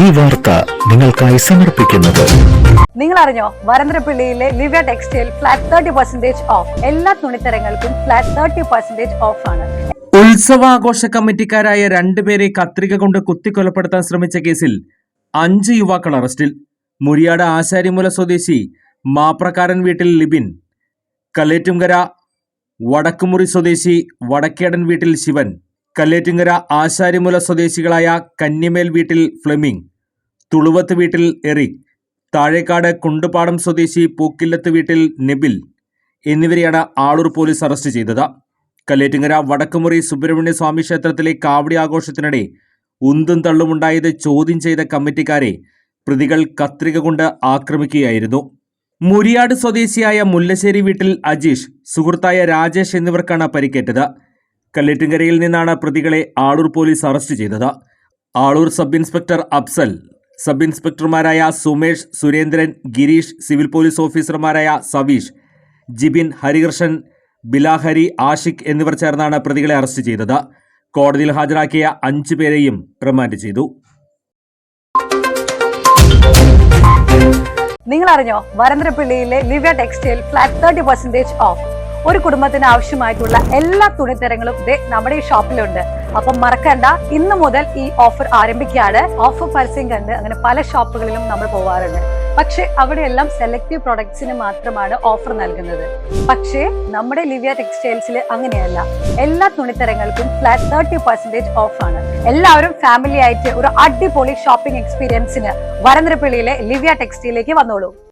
ഈ വാർത്ത നിങ്ങൾക്കായി സമർപ്പിക്കുന്നത്. നിങ്ങൾ അറിഞ്ഞോ വരന്തരപ്പള്ളിയിലെ Livya textile flat thirty percentage off എല്ലാ തുണിത്തരങ്ങൾക്കും ഫ്ലാറ്റ് തേർട്ടി പെർസെന്റേജ് ഓഫ് ആണ്. ഉത്സവാഘോഷ കമ്മിറ്റിക്കാരായ രണ്ടുപേരെ കത്രിക കൊണ്ട് കുത്തിക്കൊലപ്പെടുത്താൻ ശ്രമിച്ച കേസിൽ അഞ്ച് യുവാക്കൾ അറസ്റ്റിൽ. മുരിയാട് ആശാരിമുല സ്വദേശി മാപ്രക്കാരൻ വീട്ടിൽ ലിബിൻ. കലേറ്റുംകര വടക്കുമുറി സ്വദേശി വടക്കേടൻ വീട്ടിൽ ശിവൻ. കല്ലേറ്റുങ്കര ആശാരിമുല സ്വദേശികളായ കന്നിമേൽ വീട്ടിൽ ഫ്ലെമിംഗ് തുളുവത്ത് വീട്ടിൽ എറിക് താഴേക്കാട് കുണ്ടുപാടം സ്വദേശി പൂക്കില്ലത്ത് വീട്ടിൽ നെബിൽ എന്നിവരെയാണ് ആളൂർ പോലീസ് അറസ്റ്റ് ചെയ്തത്. കല്ലേറ്റിങ്ങര വടക്കുമുറി സുബ്രഹ്മണ്യ സ്വാമി ക്ഷേത്രത്തിലെ കാവടി ആഘോഷത്തിനിടെ ഉന്തും തള്ളുമുണ്ടായത് ചോദ്യം ചെയ്ത കമ്മിറ്റിക്കാരെ പ്രതികൾ കത്രിക കൊണ്ട് ആക്രമിക്കുകയായിരുന്നു. മുരിയാട് സ്വദേശിയായ മുല്ലശ്ശേരി വീട്ടിൽ അജീഷ് സുഹൃത്തായ രാജേഷ് എന്നിവർക്കാണ് പരിക്കേറ്റത്. കല്ലേറ്റുങ്കരയിൽ നിന്നാണ് പ്രതികളെ ആളൂർ പോലീസ് അറസ്റ്റ് ചെയ്തത്. Aloor sub inspector Afsal sub ഇൻസ്പെക്ടർമാരായ Sumesh Surendran Girish civil police ഓഫീസർമാരായ സവീഷ് ജിബിൻ ഹരികൃഷ്ണൻ ബിലാഹരി ആഷിഖ് എന്നിവർ ചേർന്നാണ് പ്രതികളെ അറസ്റ്റ് ചെയ്തത്. കോടതിയിൽ ഹാജരാക്കിയ അഞ്ചു പേരെയും റിമാൻഡ് ചെയ്തു. നിങ്ങൾ അറിഞ്ഞോ വരന്തരപ്പള്ളിയിലെ Livya textile flat thirty percentage off. ഒരു കുടുംബത്തിന് ആവശ്യമായിട്ടുള്ള എല്ലാ തുണിത്തരങ്ങളും ഇതേ നമ്മുടെ ഈ ഷോപ്പിലുണ്ട്. അപ്പം മറക്കണ്ട ഇന്ന് മുതൽ ഈ ഓഫർ ആരംഭിക്കുകയാണ്. ഓഫർ പരസ്യം കണ്ട് അങ്ങനെ പല ഷോപ്പുകളിലും നമ്മൾ പോവാറുണ്ട്. പക്ഷെ അവിടെയെല്ലാം സെലക്റ്റീവ് പ്രൊഡക്ട്സിന് മാത്രമാണ് ഓഫർ നൽകുന്നത്. പക്ഷേ നമ്മുടെ ലിവിയ ടെക്സ്റ്റൈൽസിൽ അങ്ങനെയല്ല. എല്ലാ തുണിത്തരങ്ങൾക്കും ഫ്ലാറ്റ് തേർട്ടി പെർസെന്റേജ് ഓഫാണ് എല്ലാവരും ഫാമിലി ആയിട്ട് ഒരു അടിപൊളി ഷോപ്പിംഗ് എക്സ്പീരിയൻസിന് വരന്തരപ്പള്ളിയിലെ ലിവിയ ടെക്സ്റ്റൈലിലേക്ക് വന്നോളൂ.